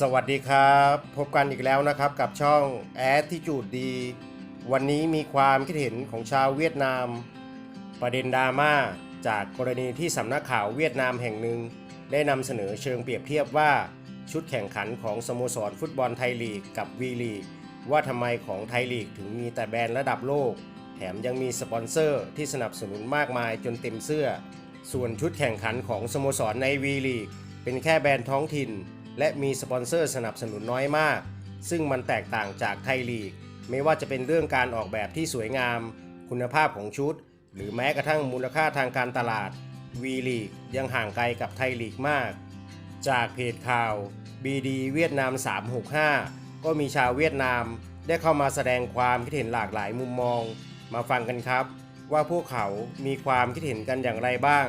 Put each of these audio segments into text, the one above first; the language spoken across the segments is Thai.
สวัสดีครับ พบกันอีกแล้วนะครับกับช่องแอดที่จูดดี วันนี้มีความคิดเห็นของชาวเวียดนาม ประเด็นดราม่าจากกรณีที่สำนักข่าวเวียดนามแห่งหนึ่ง ได้นำเสนอเชิงเปรียบเทียบว่า ชุดแข่งขันของสโมสรฟุตบอลไทยลีกกับวีลีก ว่าทำไมของไทยลีกถึงมีแต่แบรนด์ระดับโลก แถมยังมีสปอนเซอร์ที่สนับสนุนมากมายจนเต็มเสื้อ ส่วนชุดแข่งขันของสโมสรในวีลีกเป็นแค่แบรนด์ท้องถิ่น และมีสปอนเซอร์สนับสนุนน้อยมาก ซึ่งมันแตกต่างจากไทยลีก ไม่ว่าจะเป็นเรื่องการออกแบบที่สวยงาม คุณภาพของชุด หรือแม้กระทั่งมูลค่าทางการตลาดวีลีกยังห่างไกลกับไทยลีกมาก จากเพจข่าว BD เวียดนาม 365 ก็มีชาวเวียดนามได้เข้ามาแสดงความคิดเห็นหลากหลายมุมมอง มาฟังกันครับ ว่าพวกเขามีความคิดเห็นกันอย่างไรบ้าง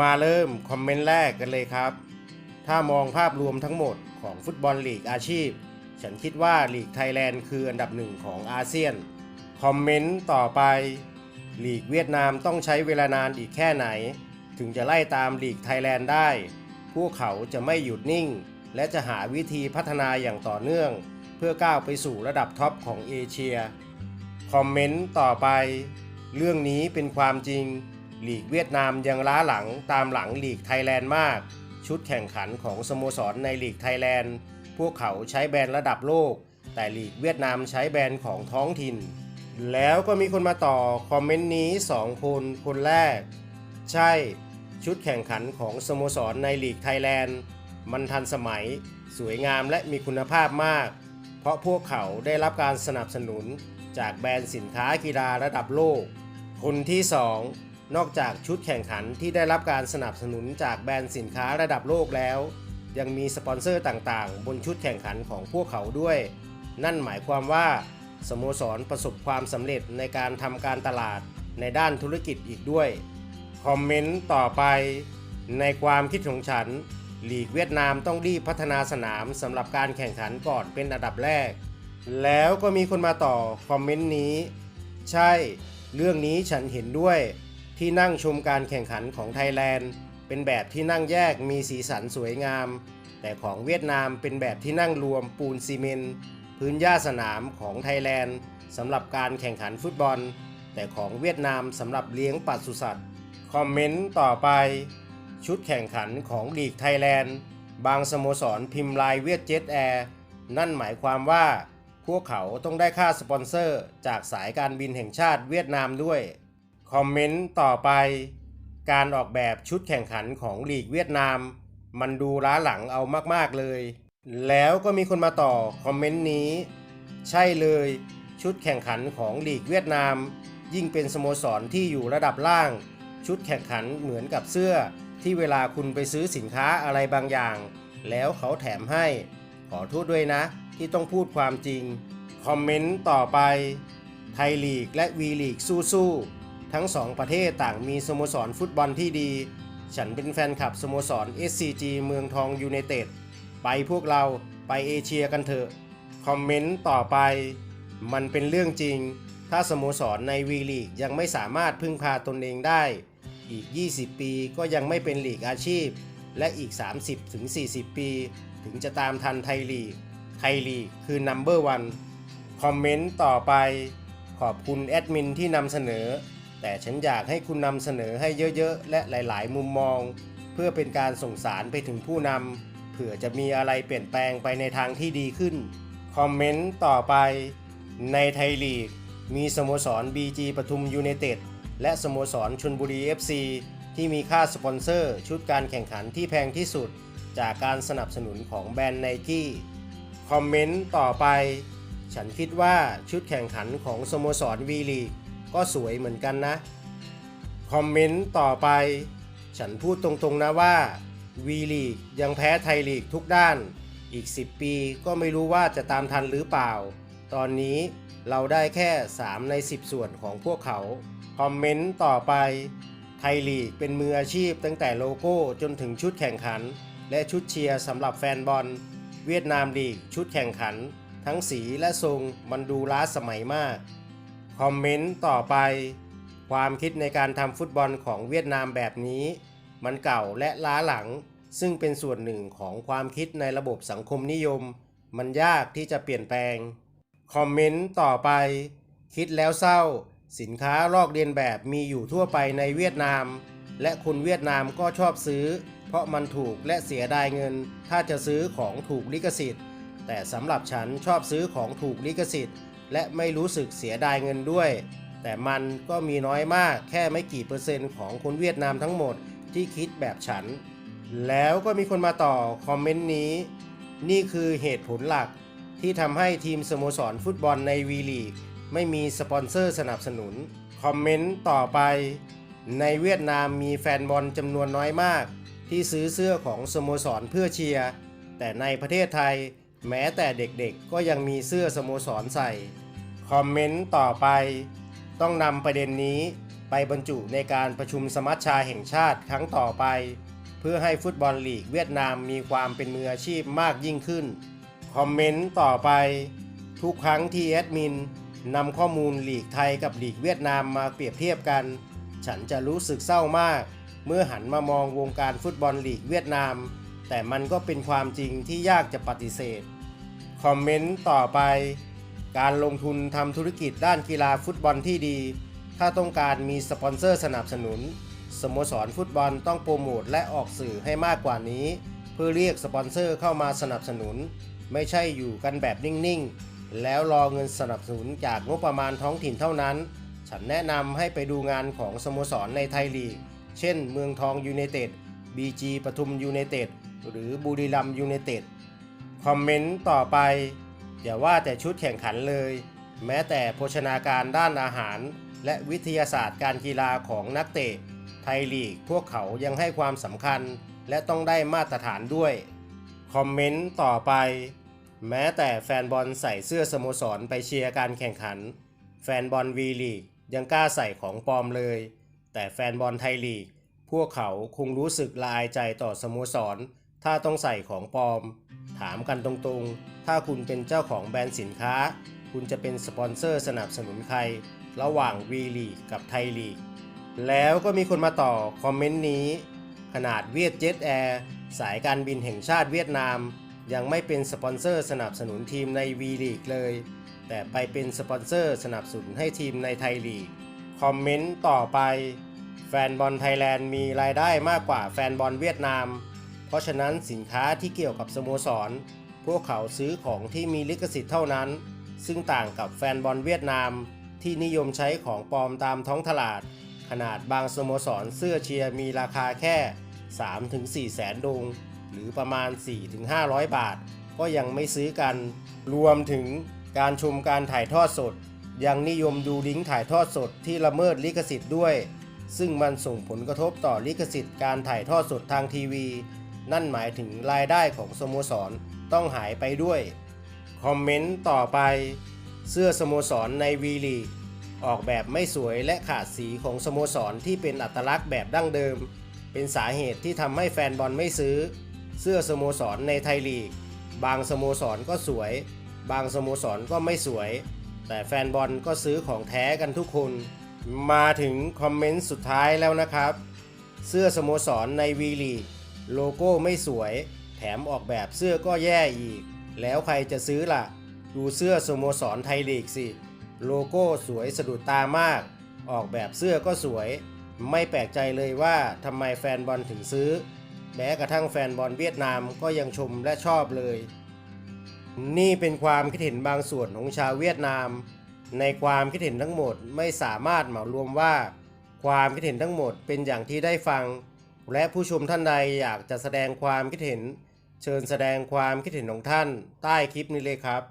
มาเริ่มคอมเมนต์แรกกันเลยครับ ถ้ามองภาพรวมทั้งหมดของฟุตบอลลีกอาชีพ ฉันคิดว่าลีกไทยแลนด์คืออันดับหนึ่งของอาเซียน คอมเมนต์ต่อไป ลีกเวียดนามต้องใช้เวลานานอีกแค่ไหน ถึงจะไล่ตามลีกไทยแลนด์ได้ พวกเขาจะไม่หยุดนิ่ง และจะหาวิธีพัฒนาอย่างต่อเนื่อง เพื่อก้าวไปสู่ระดับท็อปของเอเชีย คอมเมนต์ต่อไป เรื่องนี้เป็นความจริง ลีกเวียดนามยังล้าหลังตามหลังลีกไทยแลนด์มาก ชุดแข่งขันของสโมสรในลีกไทยแลนด์ พวกเขาใช้แบรนด์ระดับโลก แต่ลีกเวียดนามใช้แบรนด์ของท้องถิ่น แล้วก็มีคนมาต่อคอมเมนต์นี้ 2 คนคนแรก ใช่ ชุดแข่งขันของสโมสรในลีกไทยแลนด์ มันทันสมัย สวยงามและมีคุณภาพมาก เพราะพวกเขาได้รับการสนับสนุนจากแบรนด์สินค้ากีฬาระดับโลก คนที่ 2 นอกจากชุดแข่งขันที่ได้รับการสนับสนุนจากแบรนด์สินค้าระดับโลกแล้ว ยังมีสปอนเซอร์ต่างๆ บนชุดแข่งขันของพวกเขาด้วย นั่นหมายความว่าสโมสรประสบความสำเร็จในการทำการตลาดในด้านธุรกิจอีกด้วย คอมเมนต์ต่อไป ในความคิดของฉันลีกเวียดนามต้องรีบพัฒนาสนามสำหรับการแข่งขันก่อนเป็นอันดับแรก แล้วก็มีคนมาต่อคอมเมนต์นี้ ใช่ เรื่องนี้ฉันเห็นด้วย ที่นั่งชมการแข่งขันของไทยแลนด์ เป็นแบบที่นั่งแยกมีสีสันสวยงาม แต่ของเวียดนามเป็นแบบที่นั่งรวมปูนซีเมนต์พื้นหญ้าสนามของไทยแลนด์สำหรับการแข่งขันฟุตบอล แต่ของเวียดนามสำหรับเลี้ยงปศุสัตว์คอมเมนต์ต่อไป ชุดแข่งขันของลีกไทยแลนด์ บางสโมสรพิมพ์ลายเวียดเจ็ตแอร์นั่นหมายความว่า พวกเขาต้องได้ค่าสปอนเซอร์จากสายการบินแห่งชาติเวียดนามด้วย คอมเมนต์ต่อไป การออกแบบชุดแข่งขันของลีกเวียดนาม มันดูล้าหลังเอามากๆเลย แล้วก็มีคนมาต่อคอมเมนต์นี้ ใช่เลยชุดแข่งขันของลีกเวียดนาม ยิ่งเป็นสโมสรที่อยู่ระดับล่าง ชุดแข่งขันเหมือนกับเสื้อ ที่เวลาคุณไปซื้อสินค้าอะไรบางอย่าง แล้วเขาแถมให้ ขอโทษด้วยนะ ที่ต้องพูดความจริง คอมเมนต์ต่อไป ไทยลีกและวีลีกสู้ๆ ทั้งสองประเทศต่างมีสโมสรฟุตบอลที่ดี ฉันเป็นแฟนคลับสโมสร SCG เมืองทองยูไนเต็ด ไปพวกเราไปเอเชียกันเถอะ คอมเมนต์ต่อไป มันเป็นเรื่องจริง ถ้าสโมสรในวีลีกยังไม่สามารถพึ่งพาตนเองได้ อีก 20 ปีก็ยังไม่เป็นลีกอาชีพ และอีก 30-40 ปี ถึงจะตามทันไทยลีก ไทยลีกคือ number one คอมเมนต์ต่อไป ขอบคุณแอดมินที่นำเสนอ แต่ฉันอยากให้คุณนำเสนอให้เยอะๆ และหลายๆ มุมมอง เพื่อเป็นการส่งสารไปถึงผู้นำเผื่อจะมีอะไรเปลี่ยนแปลงไปในทางที่ดีขึ้น คอมเมนต์ต่อไป ในไทยลีก มีสโมสร BG ปทุมยูไนเต็ดและสโมสรชนบุรี FC ที่มีค่าสปอนเซอร์ชุดการแข่งขันที่แพงที่สุด จากการสนับสนุนของแบรนด์ไนกี้คอมเมนต์ต่อไป ฉันคิดว่าชุดแข่งขันของสโมสรวีลีก ก็สวยเหมือนกันนะ คอมเมนต์ต่อไป ฉันพูดตรงๆนะว่าวีลีกยังแพ้ไทยลีกทุกด้าน อีก 10 ปีก็ไม่รู้ว่าจะตามทันหรือเปล่า ตอนนี้เราได้แค่ 3 ใน 10 ส่วนของพวกเขา คอมเมนต์ต่อไป ไทยลีกเป็นมืออาชีพตั้งแต่โลโก้จนถึงชุดแข่งขัน และชุดเชียร์สำหรับแฟนบอล เวียดนามลีกชุดแข่งขัน ทั้งสีและทรงมันดูล้าสมัยมาก คอมเมนต์ต่อไป ความคิดในการทำฟุตบอลของเวียดนามแบบนี้ มันเก่าและล้าหลัง ซึ่งเป็นส่วนหนึ่งของความคิดในระบบสังคมนิยม มันยากที่จะเปลี่ยนแปลง คอมเมนต์ต่อไป คิดแล้วเศร้า สินค้าลอกเลียนแบบมีอยู่ทั่วไปในเวียดนาม และคนเวียดนามก็ชอบซื้อ เพราะมันถูกและเสียดายเงิน ถ้าจะซื้อของถูกลิขสิทธิ์ แต่สำหรับฉันชอบซื้อของถูกลิขสิทธิ์ และไม่รู้สึกเสียดายเงินด้วย แต่มันก็มีน้อยมากแค่ไม่กี่เปอร์เซ็นต์ของคนเวียดนามทั้งหมดที่คิดแบบฉัน แล้วก็มีคนมาต่อคอมเมนต์นี้ นี่คือเหตุผลหลักที่ทำให้ทีมสโมสรฟุตบอลในวีลีกไม่มีสปอนเซอร์สนับสนุน คอมเมนต์ต่อไป ในเวียดนามมีแฟนบอลจำนวนน้อยมาก ที่ซื้อเสื้อของสโมสรเพื่อเชียร์ แต่ในประเทศไทย แม้แต่เด็กๆก็ยังมีเสื้อสโมสรใส่ คอมเมนต์ต่อไป ต้องนำประเด็นนี้ไปบรรจุในการประชุมสมัชชาแห่งชาติครั้งต่อไป เพื่อให้ฟุตบอลลีกเวียดนามมีความเป็นมืออาชีพมากยิ่งขึ้น คอมเมนต์ต่อไป ทุกครั้งที่แอดมินนำข้อมูลลีกไทยกับลีกเวียดนามมาเปรียบเทียบกัน ฉันจะรู้สึกเศร้ามาก เมื่อหันมามองวงการฟุตบอลลีกเวียดนาม แต่มันก็เป็นความจริงที่ยากจะปฏิเสธ คอมเมนต์ต่อไป การลงทุนทำธุรกิจด้านกีฬาฟุตบอลที่ดี ถ้าต้องการมีสปอนเซอร์สนับสนุน สโมสรฟุตบอลต้องโปรโมทและออกสื่อให้มากกว่านี้ เพื่อเรียกสปอนเซอร์เข้ามาสนับสนุน ไม่ใช่อยู่กันแบบนิ่งๆ แล้วรอเงินสนับสนุนจากงบประมาณท้องถิ่นเท่านั้น ฉันแนะนำให้ไปดูงานของสโมสรในไทยลีก เช่น เมืองทองยูไนเต็ดบีจีปทุมยูไนเต็ดหรือบุรีรัมย์ยูไนเต็ดคอมเมนต์ต่อไป อย่าว่าแต่ชุดแข่งขันเลย แม้แต่โภชนาการด้านอาหาร และวิทยาศาสตร์การกีฬาของนักเตะ ไทยลีกพวกเขายังให้ความสำคัญ และต้องได้มาตรฐานด้วย คอมเมนต์ต่อไป แม้แต่แฟนบอลใส่เสื้อสโมสรไปเชียร์การแข่งขัน แฟนบอลวีลีกยังกล้าใส่ของปลอมเลย แต่แฟนบอลไทยลีก พวกเขาคงรู้สึกละอายใจต่อสโมสร ถ้าต้องใส่ของปลอม ถามกันตรงๆ ถ้าคุณเป็นเจ้าของแบรนด์สินค้า คุณจะเป็นสปอนเซอร์สนับสนุนใคร ระหว่างวีลีกกับไทยลีก แล้วก็มีคนมาต่อคอมเมนต์นี้ ขนาดเวียดเจ็ตแอร์สายการบินแห่งชาติเวียดนาม ยังไม่เป็นสปอนเซอร์สนับสนุนทีมในวีลีกเลย แต่ไปเป็นสปอนเซอร์สนับสนุนให้ทีมในไทยลีก คอมเมนต์ต่อไป แฟนบอลไทยแลนด์มีรายได้มากกว่าแฟนบอลเวียดนาม เพราะฉะนั้นสินค้าที่เกี่ยวกับสโมสร พวกเขาซื้อของที่มีลิขสิทธิ์เท่านั้น ซึ่งต่างกับแฟนบอลเวียดนาม ที่นิยมใช้ของปลอมตามท้องตลาด ขนาดบางสโมสรเสื้อเชียร์มีราคาแค่ 3-4 แสนดง หรือประมาณ 4-500 บาท ก็ยังไม่ซื้อกัน รวมถึงการชมการถ่ายทอดสด ยังนิยมดูลิงก์ถ่ายทอดสดที่ละเมิดลิขสิทธิ์ด้วย ซึ่งมันส่งผลกระทบต่อลิขสิทธิ์การถ่ายทอดสดทางทีวี นั่นหมายถึงรายได้ของสโมสรต้องหายไปด้วย คอมเมนต์ต่อไป เสื้อสโมสรในวีลีออกแบบไม่สวยและขาดสีของสโมสรที่เป็นอัตลักษณ์แบบดั้งเดิม เป็นสาเหตุที่ทำให้แฟนบอลไม่ซื้อ เสื้อสโมสรในไทยลีก บางสโมสรก็สวย บางสโมสรก็ไม่สวย แต่แฟนบอลก็ซื้อของแท้กันทุกคน มาถึงคอมเมนต์สุดท้ายแล้วนะครับ เสื้อสโมสรในวีลีก โลโก้ไม่สวย แถมออกแบบเสื้อก็แย่อีก แล้วใครจะซื้อล่ะ ดูเสื้อสโมสรไทยลีกสิ โลโก้สวยสะดุดตามาก ออกแบบเสื้อก็สวย ไม่แปลกใจเลยว่าทำไมแฟนบอลถึงซื้อ แม้กระทั่งแฟนบอลเวียดนามก็ยังชมและชอบเลย นี่เป็นความคิดเห็นบางส่วนของชาวเวียดนาม ในความคิดเห็นทั้งหมดไม่สามารถเหมารวมว่า ความคิดเห็นทั้งหมดเป็นอย่างที่ได้ฟัง และผู้ชมท่านใดอยากจะแสดงความคิดเห็น เชิญแสดงความคิดเห็นของท่านใต้คลิปนี้เลยครับ